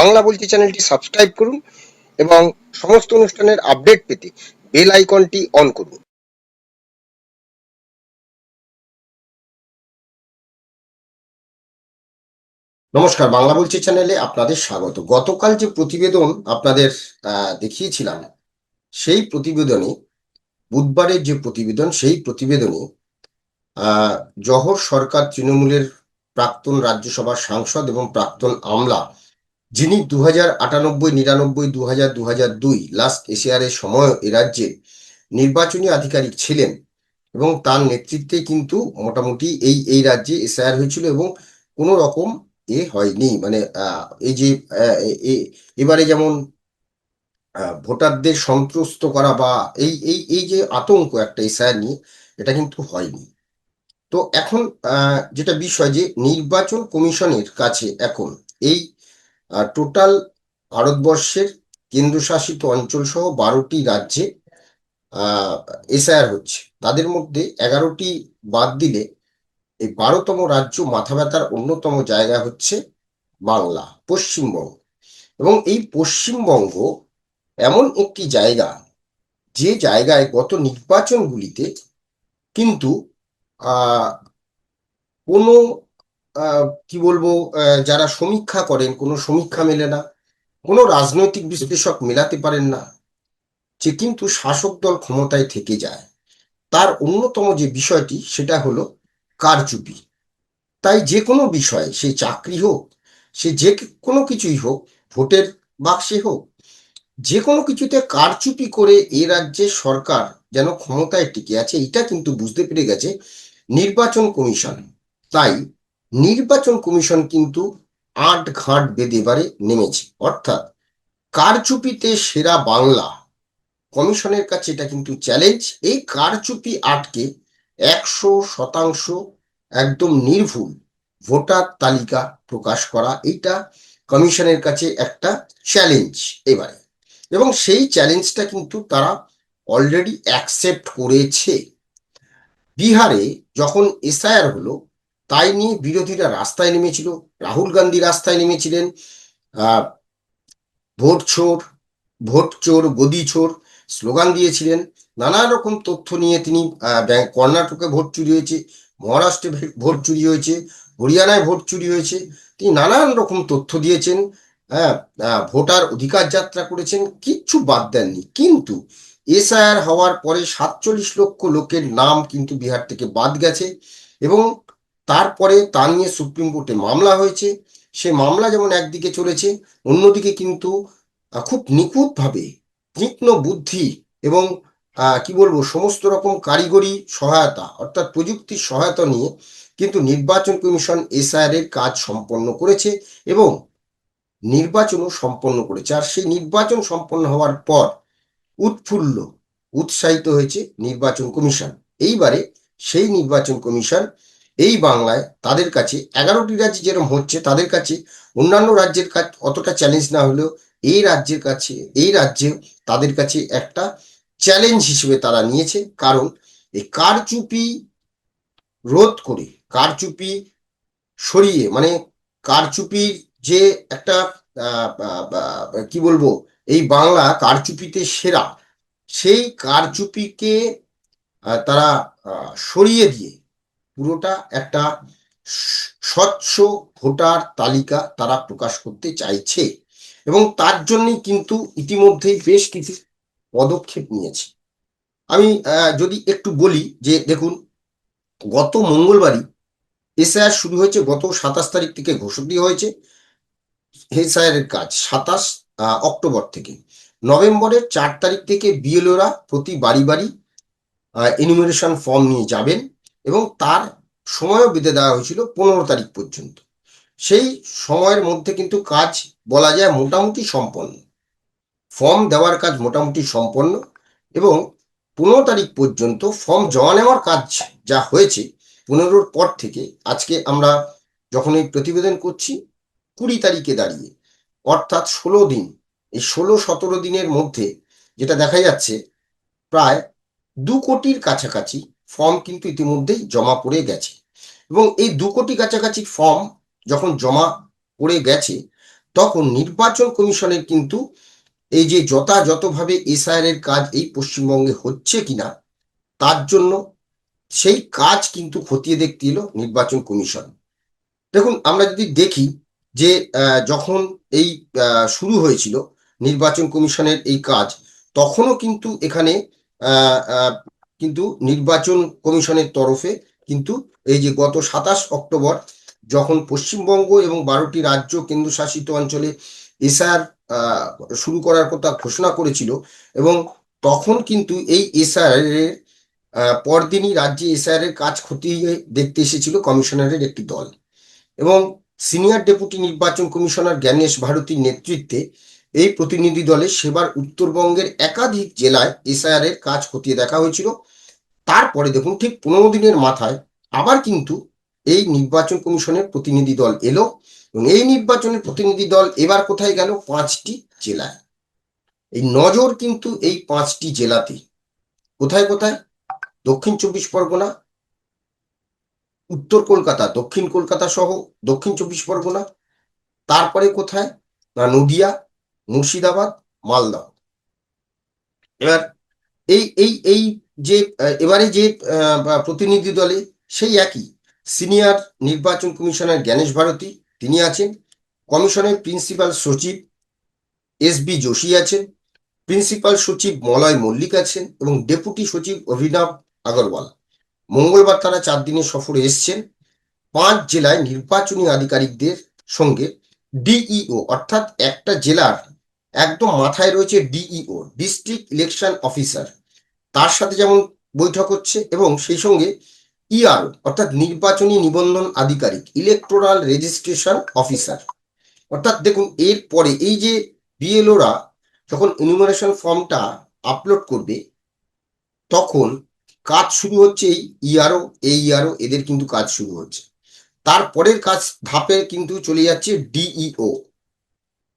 বাংলা বলছি চ্যানেলটি সাবস্ক্রাইব করুন এবং সমস্ত অনুষ্ঠানের আপডেট পেতে বেল আইকনটি অন করুন। নমস্কার, বাংলা বলছি চ্যানেলে আপনাদের স্বাগত। গতকাল যে প্রতিবেদন আপনাদের দেখিয়েছিলাম, সেই প্রতিবেদনে, বুধবারের যে প্রতিবেদন, সেই প্রতিবেদনে জহর সরকার তৃণমূলের প্রাক্তন রাজ্যসভার সাংসদ এবং প্রাক্তন আমলা যিনি দু হাজার আটানব্বই, নিরানব্বই দু হাজার দু হাজার দুই লাস্ট এশিয়ারের সময় এ রাজ্যে নির্বাচনী আধিকারিক ছিলেন এবং তার নেতৃত্বে কিন্তু মোটামুটি এই এই রাজ্যে এসআইআর হয়েছিল এবং কোনো রকম এ হয়নি। মানে এই যে এবারে যেমন ভোটারদের সন্ত্রস্ত করা বা এই এই এই যে আতঙ্ক একটা এসআইআর নিয়ে, এটা কিন্তু হয়নি। তো এখন যেটা বিষয় যে নির্বাচন কমিশনের কাছে এখন এই টোটাল ভারতবর্ষের কেন্দ্রশাসিত অঞ্চল সহ বারোটি রাজ্যে এসআইআর হচ্ছে। তাদের মধ্যে এগারোটি বাদ দিলে এই বারোতম রাজ্য মাথা ব্যথার অন্যতম জায়গা হচ্ছে বাংলা, পশ্চিমবঙ্গ। এবং এই পশ্চিমবঙ্গ এমন একটি জায়গা, যে জায়গায় গত নির্বাচনগুলিতে কিন্তু কোনো কি বলব যারা সমীক্ষা করেন, কোনো সমীক্ষা মেলে না, কোনো রাজনৈতিক বিশ্লেষক মেলাতে পারেন না, যে কিন্তু শাসক দল ক্ষমতায় থেকে যায়। তার অন্যতম যে বিষয়টি, সেটা হলো কারচুপি। তাই যে কোনো বিষয়ে, সে চাকরি হোক, সে যে কোনো কিছুই হোক, ভোটের বাক্সে হোক, যে কোনো কিছুতে কারচুপি করে এ রাজ্যের সরকার যেন ক্ষমতায় টিকে আছে, এটা কিন্তু বুঝতে পেরে গেছে নির্বাচন কমিশন। তাই নির্বাচন কমিশন কিন্তু আট ঘাট বেঁধে এবারে নেমেছে। অর্থাৎ কারচুপিতে সেরা বাংলা কমিশনের কাছে এটা কিন্তু চ্যালেঞ্জ এই কারচুপি আটকে একশো শতাংশ একদম নির্ভুল ভোটার তালিকা প্রকাশ করা এটা কমিশনের কাছে একটা চ্যালেঞ্জ এবারে। এবং সেই চ্যালেঞ্জটা কিন্তু তারা অলরেডি অ্যাকসেপ্ট করেছে। বিহারে যখন এসআইআর হলো তাই নিয়ে বিরোধীরা রাস্তায় নেমেছিল। রাহুল গান্ধী রাস্তায় নেমেছিলেন। ভোট চোর ভোট চোর, গদি চোর স্লোগান দিয়েছিলেন। নানা রকম তথ্য নিয়ে তিনি কর্ণাটকে ভোট চুরি হয়েছে, মহারাষ্ট্রে ভোট চুরি হয়েছে, হরিয়ানায় ভোট চুরি হয়েছে। তিনি নানান রকম তথ্য দিয়েছেন। হ্যাঁ ভোটার অধিকার যাত্রা করেছেন, কিচ্ছু বাদ দেননি। কিন্তু এসআইআর হওয়ার পরে সাতচল্লিশ লক্ষ লোকের নাম কিন্তু বিহার থেকে বাদ গেছে এবং তারপরে তা নিয়ে সুপ্রিম কোর্টে মামলা হয়েছে। সে মামলা যেমন একদিকে চলেছে, অন্যদিকে কিন্তু খুব নিখুঁতভাবে তীক্ষ্ণ বুদ্ধি এবং কি বলব, সমস্ত রকম কারিগরি সহায়তা, অর্থাৎ প্রযুক্তির সহায়তা নিয়ে কিন্তু নির্বাচন কমিশন এসআইআর এর কাজ সম্পন্ন করেছে এবং নির্বাচনও সম্পন্ন করেছে। আর সেই নির্বাচন সম্পন্ন হওয়ার পর উৎফুল্ল, উৎসাহিত হয়েছে নির্বাচন কমিশন। এইবারে সেই নির্বাচন কমিশন এই বাংলায় তাদের কাছে এগারোটি রাজ্যে যেরকম হচ্ছে, তাদের কাছে অন্যান্য রাজ্যের কাছে অতটা চ্যালেঞ্জ না হলেও এই রাজ্যের কাছে, এই রাজ্যে তাদের কাছে একটা চ্যালেঞ্জ হিসেবে তারা নিয়েছে। কারণ এই কারচুপি রোধ করে, কারচুপি সরিয়ে মানে কারচুপির যে একটা কি বলব, এই বাংলা কারচুপিতে সেরা, সেই কারচুপিকে তারা সরিয়ে দিয়ে পুরোটা একটা স্বচ্ছ ভোটার তালিকা তারা প্রকাশ করতে চাইছে। এবং তার জন্যই কিন্তু ইতিমধ্যেই বেশ কিছু পদক্ষেপ নিয়েছে। আমি যদি একটু বলি যে, দেখুন, গত মঙ্গলবারই এসআইআর শুরু হয়েছে, গত সাতাশ তারিখ থেকে ঘোষণা হয়েছে এসআইআর এর কাজ, সাতাশ অক্টোবর থেকে। নভেম্বরের চার তারিখ থেকে বিএলওরা প্রতি বাড়ি বাড়ি এনুমিনেশন ফর্ম নিয়ে যাবেন। এবং তার সময়ও বেঁধে দেওয়া হয়েছিল পনেরো তারিখ পর্যন্ত। সেই সময়ের মধ্যে কিন্তু কাজ বলা যায় মোটামুটি সম্পন্ন। ফর্ম দেওয়ার কাজ মোটামুটি সম্পন্ন এবং পনেরো তারিখ পর্যন্ত ফর্ম জমা নেওয়ার কাজ যা হয়েছে, পনেরোর পর থেকে আজকে আমরা যখন এই প্রতিবেদন করছি, কুড়ি তারিখে দাঁড়িয়ে, অর্থাৎ ষোলো দিন, এই ষোলো সতেরো দিনের মধ্যে যেটা দেখা যাচ্ছে, প্রায় দু কোটির কাছাকাছি ফর্ম কিন্তু ইতিমধ্যেই জমা পড়ে গেছে। এবং এই দু কোটি কাছাকাছি ফর্ম যখন জমা পড়ে গেছে, তখন নির্বাচন কমিশনের কিন্তু এই যে যথাযথভাবে এসআইআর এর কাজ এই পশ্চিমবঙ্গে হচ্ছে কিনা, তার জন্য সেই কাজ কিন্তু খতিয়ে দেখতে এলো নির্বাচন কমিশন। দেখুন, আমরা যদি দেখি যে যখন এই শুরু হয়েছিল নির্বাচন কমিশনের এই কাজ, তখনও কিন্তু এখানে কিন্তু নির্বাচন কমিশনের তরফে কিন্তু এই যে গত সাতাশ অক্টোবর যখন পশ্চিমবঙ্গ এবং বারোটি রাজ্য কেন্দ্রশাসিত অঞ্চলে এসআর শুরু করার কথা ঘোষণা করেছিল এবং তখন কিন্তু এই এসআর এর পরদিনই রাজ্যে এসআর এর কাজ খতিয়ে দেখতে এসেছিল কমিশনারের একটি দল এবং সিনিয়র ডেপুটি নির্বাচন কমিশনার জ্ঞানেশ ভারতীর নেতৃত্বে এই প্রতিনিধি দলে সেবার উত্তরবঙ্গের একাধিক জেলায় এসআইআর এর কাজ খতিয়ে দেখা হয়েছিল। তারপরে দেখুন ঠিক পনেরো দিনের মাথায় আবার কিন্তু এই নির্বাচন কমিশনের প্রতিনিধি দল এলো এবং এই নির্বাচনের প্রতিনিধি দল এবার কোথায় গেল? পাঁচটি জেলায়। এই নজর কিন্তু এই পাঁচটি জেলাতে। কোথায় কোথায়? দক্ষিণ চব্বিশ পরগনা, উত্তর কলকাতা, দক্ষিণ কলকাতা সহ দক্ষিণ চব্বিশ পরগনা। তারপরে কোথায়? না, নদিয়া মুর্শিদাবাদ, মালদা। এবার এই এই এই যে এবারে যে প্রতিনিধি দলে সেই একই। সিনিয়র নির্বাচন কমিশনার জ্ঞানেশ ভারতী, তিনি আছেন। কমিশনের প্রিন্সিপাল সচিব এস বি যোশী আছেন। প্রিন্সিপাল সচিব মলয় মল্লিক আছেন এবং ডেপুটি সচিব অভিনব আগরওয়াল। মঙ্গলবার তারা চার দিনের সফরে এসছেন। পাঁচ জেলায় নির্বাচনী আধিকারিকদের সঙ্গে ডিইও, অর্থাৎ একটা জেলার একদম মাথায় রয়েছে ডিইও ডিস্ট্রিক্ট ইলেকশন অফিসার তার সাথে যেমন বৈঠক হচ্ছে এবং সেই সঙ্গে ইআরও অর্থাৎ নির্বাচনী নিবন্ধন আধিকারিক ইলেকটোরাল রেজিস্ট্রেশন অফিসার অর্থাৎ দেখুন, এর পরে এই যে বিএলওরা যখন ইনুমারেশন ফর্মটা আপলোড করবে, তখন কাজ শুরু হচ্ছে এই ইআরও এই ইআরও এদের কিন্তু কাজ শুরু হচ্ছে। তারপরের কাজ ধাপে কিন্তু চলে যাচ্ছে ডিইও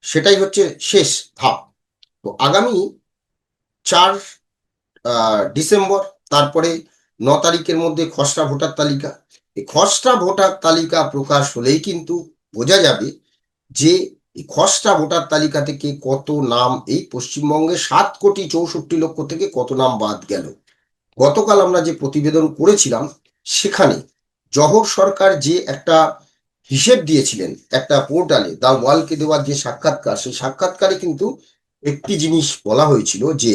সেটাই হচ্ছে শেষ ধাপ। তো আগামী চার ডিসেম্বর, তারপরে ন তারিখের মধ্যে খসড়া ভোটার তালিকা। এই খসড়া ভোটার তালিকা প্রকাশ হলেই কিন্তু বোঝা যাবে যে এই খসড়া ভোটার তালিকা থেকে কত নাম এই পশ্চিমবঙ্গে সাত কোটি চৌষট্টি লক্ষ থেকে কত নাম বাদ গেল। গতকাল আমরা যে প্রতিবেদন করেছিলাম, সেখানে জহর সরকার যে একটা হিসেব দিয়েছিলেন একটা পোর্টালে দা ওয়ালকে দেওয়ার যে সাক্ষাৎকার, সেই সাক্ষাৎকারে কিন্তু একটি জিনিস বলা হয়েছিল যে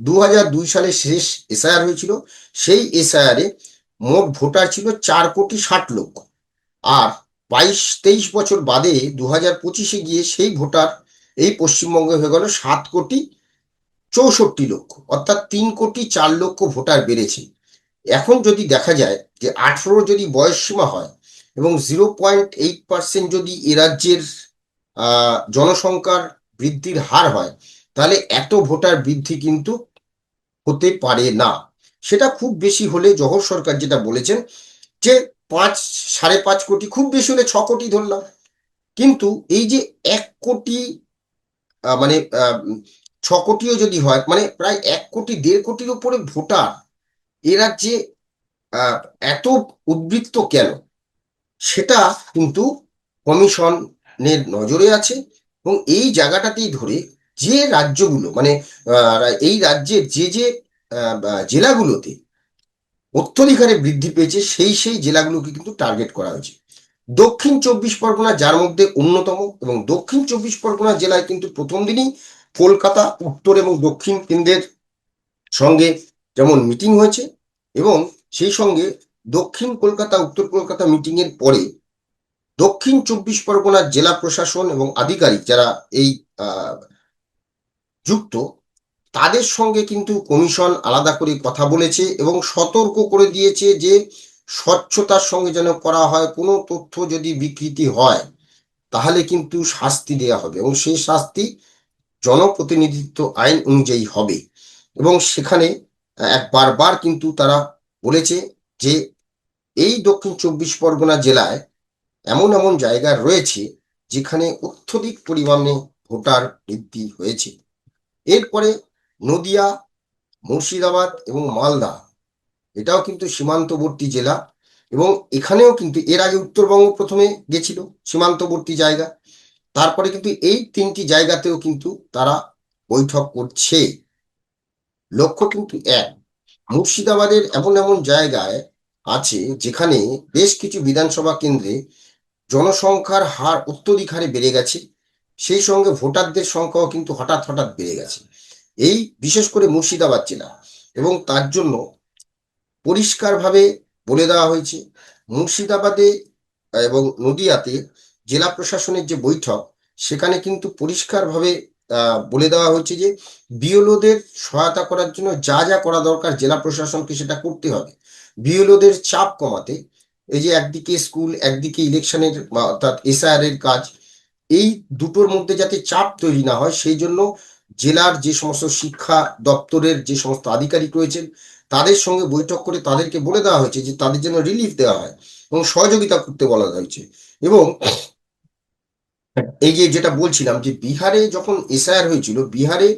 দু দুই সালে শেষ এসআইআর হয়েছিল। সেই এসআইআরে মোট ভোটার ছিল চার কোটি ষাট লক্ষ। আর বাইশ, তেইশ বছর বাদে দু হাজার পঁচিশে গিয়ে সেই ভোটার এই পশ্চিমবঙ্গে হয়ে গেল সাত কোটি চৌষট্টি লক্ষ, অর্থাৎ তিন কোটি চার লক্ষ ভোটার বেড়েছে। এখন যদি দেখা যায় যে আঠেরো যদি বয়স সীমা হয় এবং জিরো পয়েন্ট এইট পার্সেন্ট যদি এ রাজ্যের জনসংখ্যার বৃদ্ধির হার হয় তাহলে এত ভোটার বৃদ্ধি কিন্তু হতে পারে না। সেটা খুব বেশি হলে জহর সরকার যেটা বলেছেন যে পাঁচ সাড়ে পাঁচ কোটি খুব বেশি হলে ছ কোটি ধরলাম। কিন্তু এই যে এক কোটি মানে ছ কোটিও যদি হয় মানে প্রায় এক কোটি দেড় কোটির উপরে ভোটার এ রাজ্যে আহ, এত উদ্বৃত্ত কেন? সেটা কিন্তু কমিশনের নজরে আছে এবং এই জায়গাটাতেই ধরে যে রাজ্যগুলো মানে এই রাজ্যের যে যে জেলাগুলোতে অত্যধিক হারে বৃদ্ধি পেয়েছে, সেই সেই জেলাগুলোকে কিন্তু টার্গেট করা হয়েছে। দক্ষিণ চব্বিশ পরগনা যার মধ্যে অন্যতম এবং দক্ষিণ চব্বিশ পরগনা জেলায় কিন্তু প্রথম দিনই কলকাতা, উত্তর এবং দক্ষিণ কেন্দ্রের সঙ্গে যেমন মিটিং হয়েছে এবং সেই সঙ্গে দক্ষিণ কলকাতা, উত্তর কলকাতা মিটিং এর পরে দক্ষিণ চব্বিশ পরগনার জেলা প্রশাসন এবং আধিকারিক যারা এই যুক্ত, তাদের সঙ্গে কিন্তু কমিশন আলাদা করে কথা বলেছে এবং সতর্ক করে দিয়েছে যে স্বচ্ছতার সঙ্গে যেন করা হয়, কোনো তথ্য যদি বিকৃতি হয়, তাহলে কিন্তু শাস্তি দেওয়া হবে এবং সেই শাস্তি জনপ্রতিনিধিত্ব আইন অনুযায়ী হবে এবং সেখানে এক বারবার কিন্তু তারা বলেছে যে এই দক্ষিণ চব্বিশ পরগনা জেলায় এমন এমন জায়গা রয়েছে যেখানে অত্যধিক পরিমাণে ভোটার বৃদ্ধি হয়েছে। এরপরে নদিয়া, মুর্শিদাবাদ এবং মালদা, এটাও কিন্তু সীমান্তবর্তী জেলা এবং এখানেও কিন্তু এর আগে উত্তরবঙ্গ প্রথমে গেছিল সীমান্তবর্তী জায়গা। তারপরে কিন্তু এই তিনটি জায়গাতেও কিন্তু তারা বৈঠক করছে। লক্ষ্য কিন্তু এক, মুর্শিদাবাদের এমন এমন জায়গায় আছে যেখানে বেশ কিছু বিধানসভা কেন্দ্রে জনসংখ্যার হার অত্যধিক হারে বেড়ে গেছে। সেই সঙ্গে ভোটারদের সংখ্যাও কিন্তু হঠাৎ হঠাৎ বেড়ে গেছে। এই বিশেষ করে মুর্শিদাবাদ জেলা। এবং তার জন্য পরিষ্কারভাবে বলে দেওয়া হয়েছে, মুর্শিদাবাদে এবং নদিয়াতে জেলা প্রশাসনের যে বৈঠক, সেখানে কিন্তু পরিষ্কারভাবে বলে দেওয়া হয়েছে যে বিএলওদের সহায়তা করার জন্য যা যা করা দরকার জেলা প্রশাসনকে সেটা করতে হবে। বিএলওদের চাপ কমাতে, এই যে একদিকে স্কুল, একদিকে ইলেকশনের অর্থাৎ এসআইআর এর কাজ, এই দুটোর মধ্যে যাতে চাপ তৈরি না হয়, সেই জন্য জেলার যে সমস্ত শিক্ষা দপ্তরের যে সমস্ত আধিকারিক রয়েছেন, তাদের সঙ্গে বৈঠক করে তাদেরকে বলে দেওয়া হয়েছে যে তাদের জন্য রিলিফ দেওয়া হয় এবং সহযোগিতা করতে বলা হয়েছে। এবং এই যে যেটা বলছিলাম যে বিহারে যখন এসআইআর হয়েছিল, বিহারে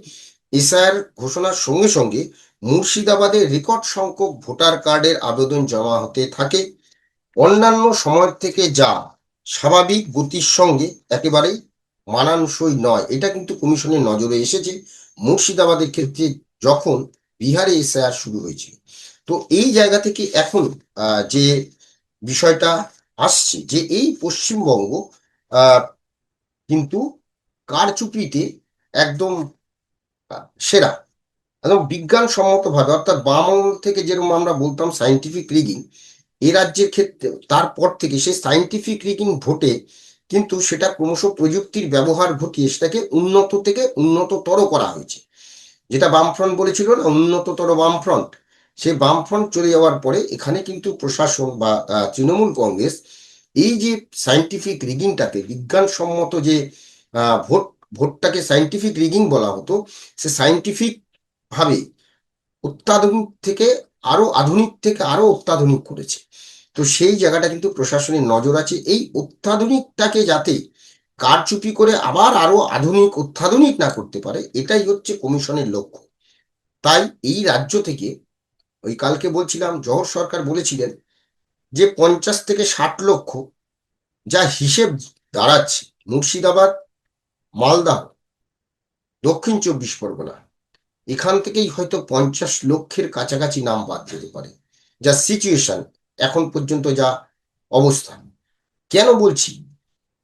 এসআইআর ঘোষণার সঙ্গে সঙ্গে মুর্শিদাবাদে রেকর্ড সংখ্যক ভোটার কার্ডের আবেদন জমা হতে থাকে। অন্যান্য সময়ের থেকে যা স্বাভাবিক গতির সঙ্গে একেবারেই মানানসই নয়। এটা কিন্তু কমিশনের নজরে এসেছে। মুর্শিদাবাদের ক্ষেত্রে যখন বিহারে এসআইআর শুরু হয়েছিল তো এই জায়গা থেকে এখন যে বিষয়টা আসছে যে এই পশ্চিমবঙ্গ কিন্তু কারচুপিতে একদম সেরা। একদম বিজ্ঞানসম্মতভাবে, অর্থাৎ বাম থেকে যেরকম আমরা বলতাম সাইন্টিফিক রিগিং এ রাজ্যের ক্ষেত্রে, তারপর থেকে সেই সাইন্টিফিক রিগিং ভোটে কিন্তু সেটা ক্রমশ প্রযুক্তির ব্যবহার ঘটিয়ে সেটাকে উন্নত থেকে উন্নততর করা হয়েছে। যেটা বামফ্রন্ট বলেছিল না, উন্নততর বামফ্রন্ট? সেই বামফ্রন্ট চলে যাওয়ার পরে এখানে কিন্তু প্রশাসন বা তৃণমূল কংগ্রেস এই যে সাইন্টিফিক রিগিংটাকে বিজ্ঞানসম্মত যে ভোট, ভোটটাকে সাইন্টিফিক রিগিং বলা হতো, সে সাইন্টিফিক ভাবে অত্যাধুনিক থেকে আরও আধুনিক থেকে আরও অত্যাধুনিক করেছে। তো সেই জায়গাটা কিন্তু প্রশাসনের নজর আছে। এই অত্যাধুনিকটাকে যাতে কারচুপি করে আবার আরও আধুনিক, অত্যাধুনিক না করতে পারে, এটাই হচ্ছে কমিশনের লক্ষ্য। তাই এই রাজ্য থেকে, ওই কালকে বলছিলাম জহর সরকার বলেছিলেন যে পঞ্চাশ থেকে ষাট লক্ষ যা হিসেব দাঁড়াচ্ছে মুর্শিদাবাদ, মালদা, দক্ষিণ চব্বিশ পরগনা, এখান থেকেই হয়তো পঞ্চাশ লক্ষের কাছাকাছি নাম বাদ যেতে পারে। যা সিচুয়েশন এখন পর্যন্ত যা অবস্থা। কেন বলছি?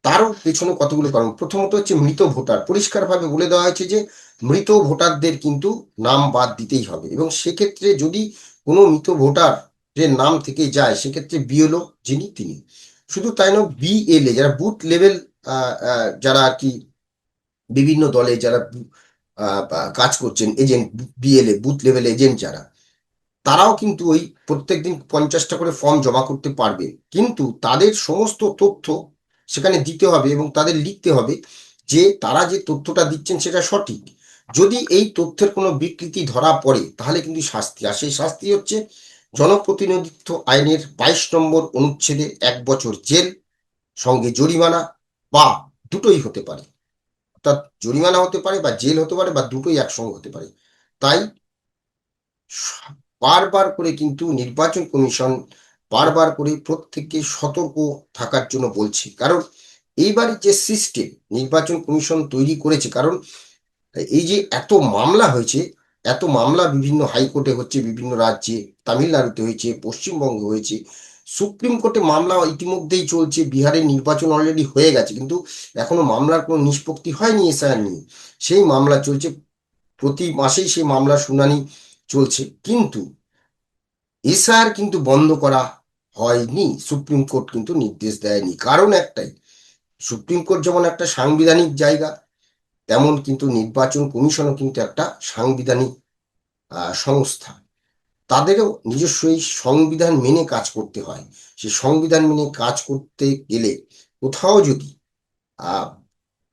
তারও পেছনে কতগুলো কারণ। প্রথমত হচ্ছে মৃত ভোটার। পরিষ্কারভাবে বলে দেওয়া হয়েছে যে মৃত ভোটারদের কিন্তু নাম বাদ দিতেই হবে। এবং সেক্ষেত্রে যদি কোনো মৃত ভোটার যে নাম থেকে যায়, সেক্ষেত্রে বিএলও যিনি তিনি। শুধু তাই নয় বিএলএ যারা বুথ লেভেল যারা আর কি বিভিন্ন দলে যারা কাজ করছেন agent BLA booth level agent যারা, তারাও কিন্তু ওই প্রত্যেকদিন পঞ্চাশটা করে ফর্ম জমা করতে পারবে। কিন্তু তাদের সমস্ত তথ্য সেখানে দিতে হবে এবং তাদের লিখতে হবে যে তারা যে তথ্যটা দিচ্ছেন সেটা সঠিক। যদি এই তথ্যের কোনো বিকৃতি ধরা পড়ে, তাহলে কিন্তু শাস্তি। আর সেই শাস্তি হচ্ছে জনপ্রতিনিধিত্ব আইনের বাইশ নম্বর অনুচ্ছেদে এক বছর জেল, সঙ্গে জরিমানা, বা দুটোই হতে পারে। অর্থাৎ জরিমানা হতে পারে, বা জেল হতে পারে, বা দুটোই একসঙ্গে হতে পারে। তাই বারবার করে কিন্তু নির্বাচন কমিশন বারবার করে প্রত্যেককে সতর্ক থাকার জন্য বলছে। কারণ এইবারে যে সিস্টেম নির্বাচন কমিশন তৈরি করেছে, কারণ এই যে এত মামলা হয়েছে এত মামলা বিভিন্ন হাইকোর্টে হচ্ছে, বিভিন্ন রাজ্যে, তামিলনাড়ুতে হয়েছে, পশ্চিমবঙ্গে হয়েছে। সুপ্রিম কোর্টে মামলা ইতিমধ্যেই চলছে বিহারের নির্বাচন অলরেডি হয়ে গেছে, কিন্তু এখনও মামলার কোনো নিষ্পত্তি হয়নি এসআইআর নিয়ে। সেই মামলা চলছে, প্রতি মাসেই সেই মামলার শুনানি চলছে, কিন্তু এসআইআর কিন্তু বন্ধ করা হয়নি, সুপ্রিম কোর্ট কিন্তু নির্দেশ দেয়নি। কারণ একটাই, সুপ্রিম কোর্ট যেমন একটা সাংবিধানিক জায়গা তেমন কিন্তু নির্বাচন কমিশনও কিন্তু একটা সাংবিধানিক সংস্থা। তাদেরও নিজস্ব এই সংবিধান মেনে কাজ করতে হয়। সেই সংবিধান মেনে কাজ করতে গেলে কোথাও যদি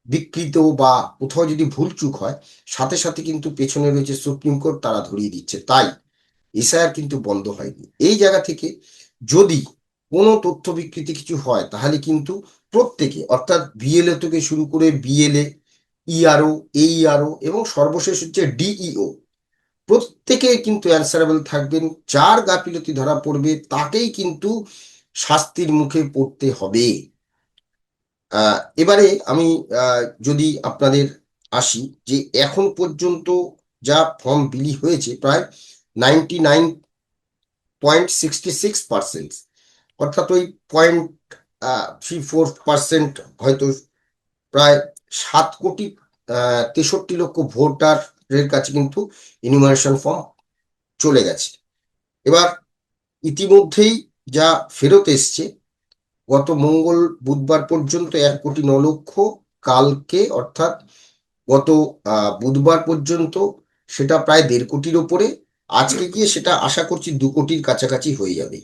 বিকৃত বা কোথাও যদি ভুলচুক হয়, সাথে সাথে কিন্তু পেছনে রয়েছে সুপ্রিম কোর্ট, তারা ধরিয়ে দিচ্ছে। তাই এসআইআর কিন্তু বন্ধ হয়নি। এই জায়গা থেকে যদি কোনো তথ্য বিকৃতি কিছু হয়, তাহলে কিন্তু প্রত্যেকে, অর্থাৎ বিএলএ থেকে শুরু করে বিএলএ ইআরও এইআরও এবং সর্বশেষ হচ্ছে ডিইও প্রত্যেকে কিন্তু অ্যান্সারেবল থাকবেন, যার গাফিলতি ধরা পড়বে তাকেই কিন্তু শাস্তির মুখে পড়তে হবে। এবারে আমি যদি আপনাদের আসি যে এখন পর্যন্ত যা ফর্ম বিলি হয়েছে প্রায় ninety nine point sixty six percent অর্থাৎ ওই পয়েন্ট থ্রি ফোর পার্সেন্ট হয়তো প্রায় সাত কোটি তেষট্টি লক্ষ ভোটারের কাছে কিন্তু ইনুমারেশন ফর্ম চলে গেছে। এবার ইতিমধ্যেই যা ফেরত এসছে, গত মঙ্গল, বুধবার পর্যন্ত এক কোটি ন লক্ষ, কালকে অর্থাৎ গত বুধবার পর্যন্ত সেটা প্রায় দেড় কোটির ওপরে। আজকে গিয়ে সেটা আশা করছি দু কোটির কাছাকাছি হয়ে যাবে।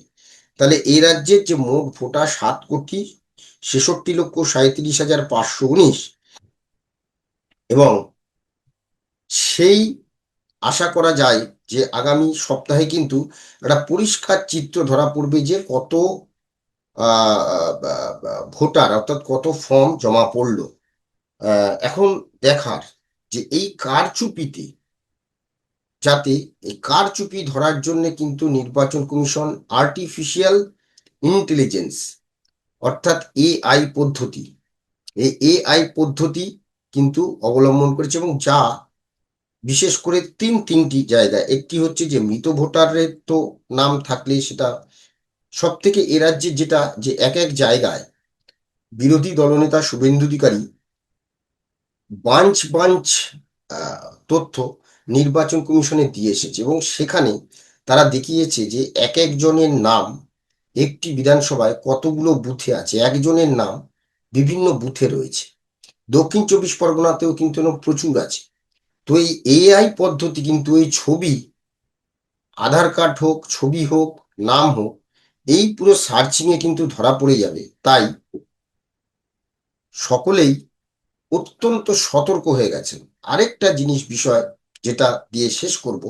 তাহলে এই রাজ্যের যে মোট ভোটার সাত কোটি, ছেষট্টি লক্ষ সাঁত্রিশ হাজার পাঁচশো উনিশ এবং সেই আশা করা যায় যে আগামী সপ্তাহে কিন্তু একটা পরিষ্কার চিত্র ধরা পড়বে যে কত ভোটার অর্থাৎ কত ফর্ম জমা পড়ল। এখন দেখার যে এই কারচুপিতে যাতে এই কারচুপি ধরার জন্য কিন্তু নির্বাচন কমিশন আর্টিফিশিয়াল ইন্টেলিজেন্স অর্থাৎ এআই পদ্ধতি, এই এআই পদ্ধতি কিন্তু অবলম্বন করেছে এবং যা বিশেষ করে তিন তিনটি জায়গায়, একটি হচ্ছে যে মৃত ভোটারের তো নাম থাকলে সেটা সব থেকে এ রাজ্যে যেটা যে এক এক জায়গায় বিরোধী দলনেতা শুভেন্দু অধিকারী বাঞ্চ বাঞ্চ তথ্য নির্বাচন কমিশনে দিয়ে এসেছে এবং সেখানে তারা দেখিয়েছে যে এক একজনের নাম একটি বিধানসভায় কতগুলো বুথে আছে, একজনের নাম বিভিন্ন বুথে রয়েছে। দক্ষিণ চব্বিশ পরগনাতেও কিন্তু প্রচুর আছে। তো এই এআই পদ্ধতি কিন্তু এই ছবি, আধার কার্ড হোক, ছবি হোক, নাম হোক, এই পুরো সার্চিংয়ে কিন্তু ধরা পড়ে যাবে। তাই সকলেই অত্যন্ত সতর্ক হয়ে গেছেন। আরেকটা জিনিস, বিষয় যেটা দিয়ে শেষ করব,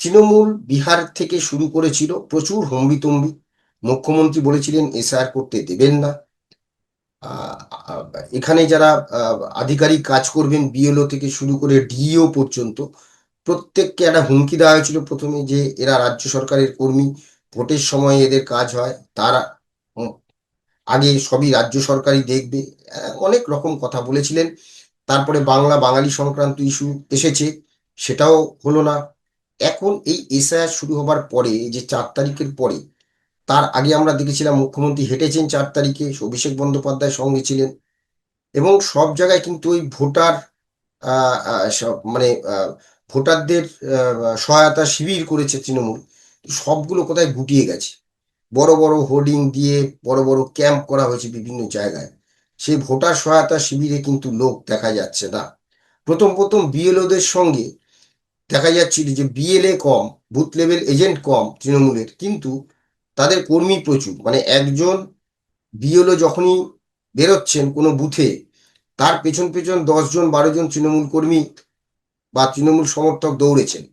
তৃণমূল বিহার থেকে শুরু করেছিল প্রচুর হম্বিতম্বি মুখ্যমন্ত্রী বলেছিলেন এসআর করতে দেবেন না। এখানে যারা আধিকারিক কাজ করবেন বিএলও থেকে শুরু করে ডিইও পর্যন্ত, প্রত্যেককে একটা হুমকি দেওয়া হয়েছিল প্রথমে যে এরা রাজ্য সরকারের কর্মী, ভোটের সময় এদের কাজ হয়, তারা আগে সবই রাজ্য সরকারই দেখবে অনেক রকম কথা বলেছিলেন। তারপরে বাংলা, বাঙালি সংক্রান্ত ইস্যু এসেছে, সেটাও হলো না। এখন এই এসআইআর শুরু হবার পরে যে চার তারিখের পরে তার আগে আমরা দেখেছিলাম মুখ্যমন্ত্রী হেঁটেছেন চার তারিখে, অভিষেক বন্দ্যোপাধ্যায় সঙ্গে ছিলেন এবং সব জায়গায় কিন্তু ওই ভোটার মানে ভোটারদের সহায়তা শিবির করেছে তৃণমূল। সবগুলো কোথায় গুটিয়ে গেছে। বড় বড় হোর্ডিং দিয়ে বড় বড় ক্যাম্প করা হয়েছে বিভিন্ন জায়গায়। সেই ভোটার সহায়তা শিবিরে কিন্তু লোক দেখা যাচ্ছে না। প্রথম প্রথম বিএলওদের সঙ্গে দেখা যাচ্ছিল যে বিএলএ কম, বুথ লেভেল এজেন্ট কম তৃণমূলের। কিন্তু তাদের কর্মী প্রচুর। মানে একজন বিএলও যখনই বেরোচ্ছেন কোনো বুথে তার পেছন পেছন দশজন বারো জন তৃণমূল কর্মী বা তৃণমূল সমর্থক দৌড়েছেন।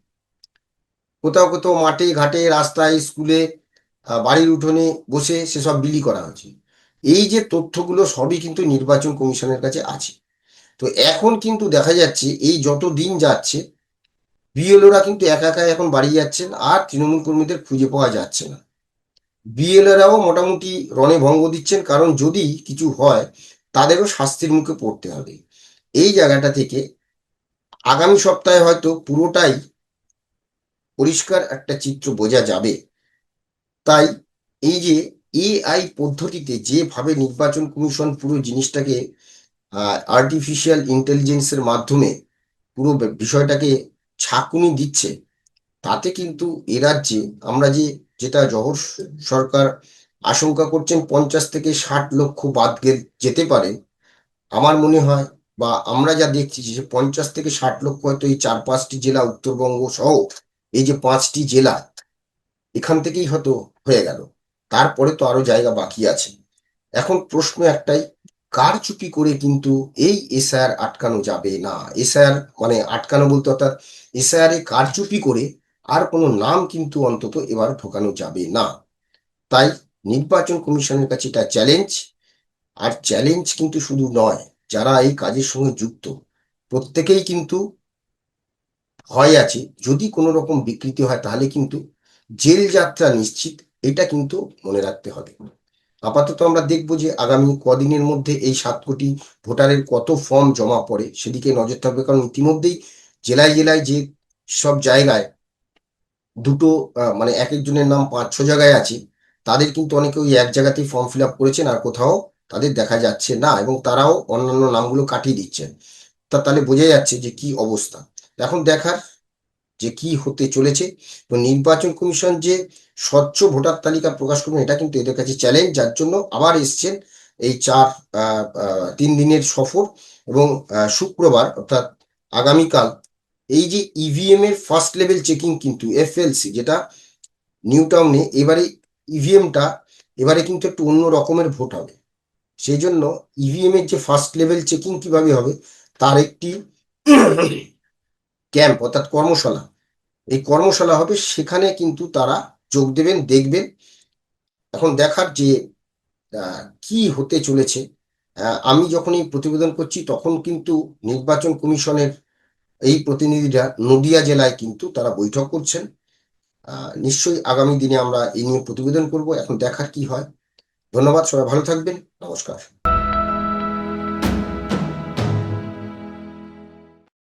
কোথাও কোথাও মাঠে, ঘাটে, রাস্তায়, স্কুলে বাড়ির উঠোনে বসে সেসব বিলি করা হয়েছে। এই যে তথ্যগুলো সবই কিন্তু নির্বাচন কমিশনের কাছে আছে। তো এখন কিন্তু দেখা যাচ্ছে এই যত দিন যাচ্ছে বিএলওরা কিন্তু একা একা এখন বাড়ি যাচ্ছেন আর তৃণমূল কর্মীদের খুঁজে পাওয়া যাচ্ছে না। বিএলএরাও মোটামুটি রণে ভঙ্গ দিচ্ছেন, কারণ যদি কিছু হয়, তাদেরও শাস্তির মুখে পড়তে হবে। এই জায়গাটা থেকে আগামী সপ্তাহে হয়তো পুরোটাই পরিষ্কার একটা চিত্র বোঝা যাবে। তাই এই যে এআই পদ্ধতিতে যেভাবে নির্বাচন কমিশন পুরো জিনিসটাকে আর্টিফিশিয়াল ইন্টেলিজেন্সের মাধ্যমে পুরো বিষয়টাকে ছাকুনি দিচ্ছে, তাতে কিন্তু এ রাজ্যে আমরা যে যেটা জহর সরকার আশঙ্কা করছেন পঞ্চাশ থেকে ষাট লক্ষ বাদ যেতে পারে। আমার মনে হয় বা আমরা যা দেখছি যে পঞ্চাশ থেকে ষাট লক্ষ হয়তো এই চার পাঁচটি জেলা উত্তরবঙ্গ সহ এই যে পাঁচটি জেলা এখান থেকেই হয়তো হয়ে গেল। তারপরে তো আরও জায়গা বাকি আছে। এখন প্রশ্ন একটাই কারচুপি করে কিন্তু এই এসআইআর আটকানো যাবে না? এসআইআর মানে আটকানো বলতে অর্থাৎ এসআইআর এ কারচুপি করে আর কোনো নাম কিন্তু অন্তত এবার ঢোকানো যাবে না। তাই নির্বাচন কমিশনের কাছে এটা চ্যালেঞ্জ আর চ্যালেঞ্জ কিন্তু শুধু নয়, যারা এই কাজের সঙ্গে যুক্ত, প্রত্যেকেই কিন্তু ভয় আছে। যদি কোনো রকম বিকৃতি হয়, তাহলে কিন্তু জেল যাত্রা নিশ্চিত, এটা কিন্তু মনে রাখতে হবে। আপাতত আমরা দেখব যে আগামী কদিনের মধ্যে এই সাত কোটি ভোটারের কত ফর্ম জমা পড়ে, সেদিকে নজর থাকবে। কারণ ইতিমধ্যেই জেলায় জেলায় যে সব জায়গায় দুটো মানে এক একজনের নাম পাঁচ, ছ জায়গায় আছে। তাদের কিন্তু অনেকে ওই এক জায়গাতেই ফর্ম ফিল আপ করেছেন আর কোথাও তাদের দেখা যাচ্ছে না এবং তারাও অন্যান্য নামগুলো কাটিয়ে দিচ্ছেন। তা তাহলে বোঝা যাচ্ছে যে কি অবস্থা। এখন দেখার যে কি হতে চলেছে। তো নির্বাচন কমিশন যে স্বচ্ছ ভোটার তালিকা প্রকাশ করবেন, এটা কিন্তু এদের কাছে চ্যালেঞ্জ যার জন্য আবার এসছেন এই চার তিন দিনের সফর এবং শুক্রবার অর্থাৎ আগামীকাল এই যে ইভিএম এর ফার্স্ট লেভেল চেকিং কিন্তু এফএলসি যেটা নিউ টাউনে এবারে ইভিএমটা এবারে কিন্তু একটু অন্য রকমের ভোট হবে। সেই জন্য ইভিএম এর যে ফার্স্ট লেভেল চেকিং কীভাবে হবে, তার একটি ক্যাম্প অর্থাৎ কর্মশালা। এই কর্মশালা হবে, সেখানে কিন্তু তারা যোগ দেবেন, দেখবেন। এখন দেখার যে কি হতে চলেছে আমি যখন এই প্রতিবেদন করছি, তখন কিন্তু নির্বাচন কমিশনের এই প্রতিনিধিরা নদিয়া জেলায় কিন্তু তারা বৈঠক করছেন। নিশ্চয়ই আগামী দিনে আমরা এই নিয়ে প্রতিবেদন করব। এখন দেখার কি হয়। ধন্যবাদ, সবাই ভালো থাকবেন। নমস্কার।